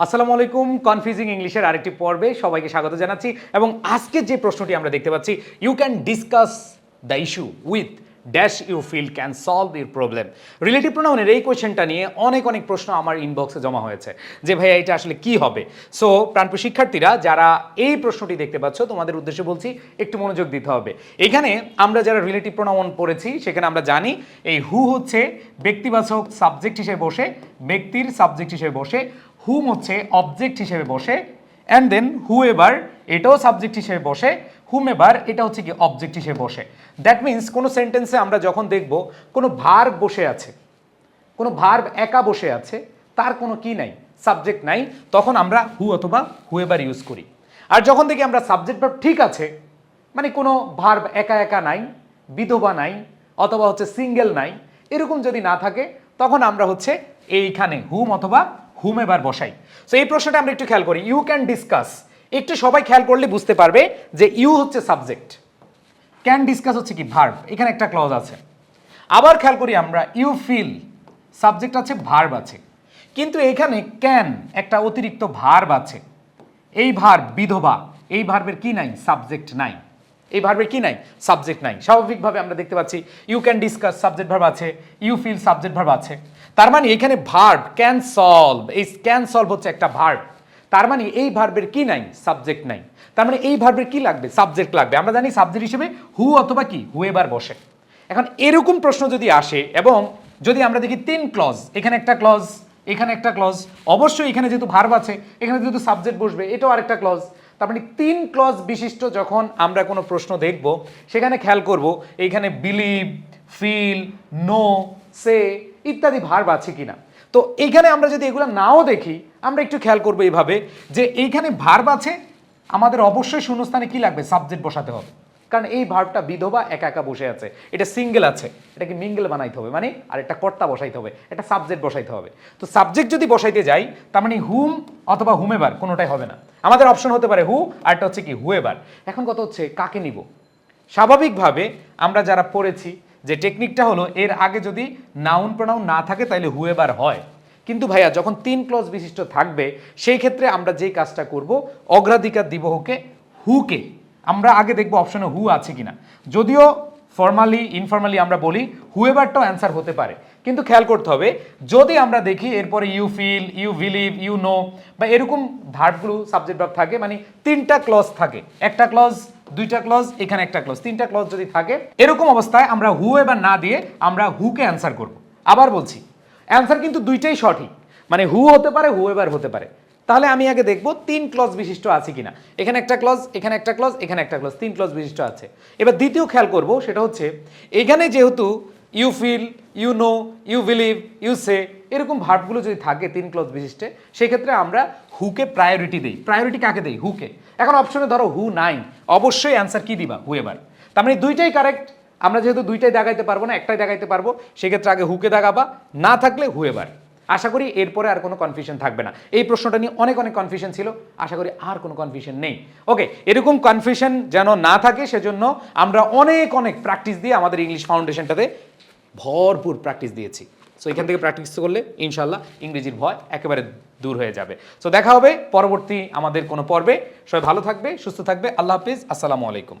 আসসালামু আলাইকুম কনফিউজিং ইংলিশের আরেকটি পর্বে সবাইকে স্বাগত জানাচ্ছি এবং আজকে যে প্রশ্নটি আমরা দেখতে পাচ্ছি you can discuss the issue with dash you feel can solve your problem relative প্রোনাউনের এই কোয়েশ্চেনটা নিয়ে অনেক অনেক প্রশ্ন আমার ইনবক্সে জমা হয়েছে যে, ভাইয়া, এটা আসলে কি হবে? সো প্রাণপ্রিয় শিক্ষার্থীরা, যারা এই প্রশ্নটি দেখতে পাচ্ছ, তোমাদের উদ্দেশ্যে বলছি, একটু মনোযোগ দিতে হবে। এখানে আমরা যারা রিলেটিভ প্রোনাউন পড়েছি, সেখানে আমরা জানি এই হু হচ্ছে ব্যক্তিবাচক সাবজেক্ট হিসেবে বসে, ব্যক্তির সাবজেক্ট হিসেবে বসে হুম হচ্ছে অবজেক্ট হিসেবে বসে অ্যান্ড দেন হু এবার এটাও সাবজেক্ট হিসেবে বসে হুম এবার এটা হচ্ছে কি অবজেক্ট হিসেবে বসে। দ্যাট মিন্স কোনো সেন্টেন্সে আমরা যখন দেখব, কোনো ভার্ব বসে আছে, কোনো ভার্ব একা বসে আছে, তার কোনো কি নাই সাবজেক্ট নাই, তখন আমরা হু অথবা হু এবার ইউজ করি। আর যখন দেখি আমরা সাবজেক্ট ভার্ব ঠিক আছে মানে কোনো ভার্ব একা একা নাই, বিধবা নাই, অথবা হচ্ছে সিঙ্গেল নাই, এরকম যদি না থাকে, তখন আমরা হচ্ছে এইখানে হুম অথবা হুম এবার বসাই। সো এই প্রশ্নটা আমরা একটু খেয়াল করি। ইউ ক্যান ডিসকাস একটু সবাই খেয়াল করলে বুঝতে পারবে যে ইউ হচ্ছে সাবজেক্ট ক্যান ডিসকাস হচ্ছে কি ভার্ব এখানে একটা ক্লজ আছে। আবার খেয়াল করি আমরা ইউ ফিল সাবজেক্ট আছে ভার্ব আছে। কিন্তু এখানে ক্যান একটা অতিরিক্ত ভার্ব আছে। এই ভার্ব বিধবা, এই ভার্বের কি নাই? সাবজেক্ট নাই। এই ভার্বের কি নাই? সাবজেক্ট নাই। স্বাভাবিকভাবে আমরা দেখতে পাচ্ছি you can discuss subject verb আছে ইউ ফিল সাবজেক্ট ভার্ব আছে। তার মানে এখানে ভার্ব ক্যান সলভ এই ক্যান সলভ হচ্ছে একটা ভার্ব তার মানে এই ভার্বের কি নাই? সাবজেক্ট নাই। তার মানে এই ভার্বের কি লাগবে? সাবজেক্ট লাগবে। আমরা জানি সাবজেক্ট হিসেবে হু অথবা কি হু এবার বসে। এখন এরকম প্রশ্ন যদি আসে এবং যদি আমরা দেখি তিন ক্লজ এখানে একটা ক্লজ এখানে একটা ক্লজ অবশ্যই এখানে যেহেতু ভার্ব আছে, এখানে যেহেতু সাবজেক্ট বসবে, এটাও আরেকটা ক্লজ তার মানে তিন ক্লজ বিশিষ্ট যখন আমরা কোনো প্রশ্ন দেখব, সেখানে খেয়াল করব এইখানে বিলিভ ফিল নো সে ইত্যাদি ভার্ব আছে কিনা। তো এইখানে আমরা যদি এগুলো নাও দেখি, আমরা একটু খেয়াল করব এইভাবে যে এইখানে ভার্ব আছে, আমাদের অবশ্যই শূন্যস্থানে কি লাগবে? সাবজেক্ট বসাতে হবে। কারণ এই ভার্বটা বিধবা একা একা বসে আছে। এটা সিঙ্গেল আছে। এটাকে মিঙ্গেল বানাইতে হবে। মানে আর একটা কর্তা বসাইতে হবে। একটা সাবজেক্ট বসাইতে হবে। তো সাবজেক্ট যদি বসাইতে যাই, তার মানে হুম অথবা হুমেবার কোনোটাই হবে না। আমাদের অপশন হতে পারে হু আর একটা হচ্ছে কি হুয়েবার এখন কত হচ্ছে কাকে নিব? স্বাভাবিকভাবে আমরা যারা পড়েছি যে টেকনিকটা হলো, এর আগে যদি নাউন প্রোনাউন না থাকে তাহলে হুয়েবার হয়। কিন্তু ভাইয়া, যখন তিন ক্লজ বিশিষ্ট থাকবে, সেই ক্ষেত্রে আমরা যেই কাজটা করব, অগ্রাধিকার দিব হুকে হুকে আমরা আগে দেখব অপশনে হু আছে কিনা। যদিও ফর্মালি ইনফর্মালি আমরা বলি হুয়েবারটাও অ্যান্সার হতে পারে। কিন্তু খেয়াল করতে হবে, যদি আমরা দেখি এরপরে you feel you believe you know বা এরকম ভার্বগুলো সাবজেক্ট ভার্ব থাকে মানে তিনটা ক্লজ থাকে। একটা ক্লজ দুইটা ক্লজ এখানে একটা ক্লজ তিনটা ক্লজ যদি থাকে, এরকম অবস্থায় আমরা হু এবার না দিয়ে আমরা হুকে অ্যান্সার করব। আবার বলছি অ্যান্সার কিন্তু দুইটাই সঠিক। মানে হু হতে পারে হু এবার হতে পারে। তাহলে আমি আগে দেখব তিন ক্লজ বিশিষ্ট আছে কিনা। এখানে একটা ক্লজ এখানে একটা ক্লজ এখানে একটা ক্লজ তিন ক্লজ বিশিষ্ট আছে। এবার দ্বিতীয় খেয়াল করব, সেটা হচ্ছে, এখানে যেহেতু you feel you know you believe you say এরকম ভার্বগুলো যদি থাকে তিন ক্লজ বিশিষ্টে, সেক্ষেত্রে আমরা হুকে প্রায়োরিটি দিই। প্রায়োরিটি কাকে দেই? হুকে এখন অপশনে ধরো হু নাই। অবশ্যই অ্যান্সার কি দিবা? হু এবার তার মানে দুইটাই কারেক্ট আমরা যেহেতু দুইটাই দাগাইতে পারব না, একটাই দাগাইতে পারব, সেক্ষেত্রে আগে হুকে দাগাবা। না থাকলে হু এবার আশা করি এরপরে আর কোনো কনফিউশন থাকবে না। এই প্রশ্নটা নিয়ে অনেক অনেক কনফিউশন ছিল। আশা করি আর কোনো কনফিউশন নেই। ওকে এরকম কনফিউশন যেন না থাকে, সেজন্য আমরা অনেক অনেক প্র্যাকটিস দিয়ে আমাদের ইংলিশ ফাউন্ডেশনটাতে ভরপুর প্র্যাকটিস দিয়েছি। সো এখান থেকে প্র্যাকটিস করলে ইনশাল্লাহ ইংরেজির ভয় একেবারে দূর হয়ে যাবে। সো দেখা হবে পরবর্তী আমাদের কোনো পর্বে। সবাই ভালো থাকবে, সুস্থ থাকবে। আল্লাহ হাফিজ। আসসালামু আলাইকুম।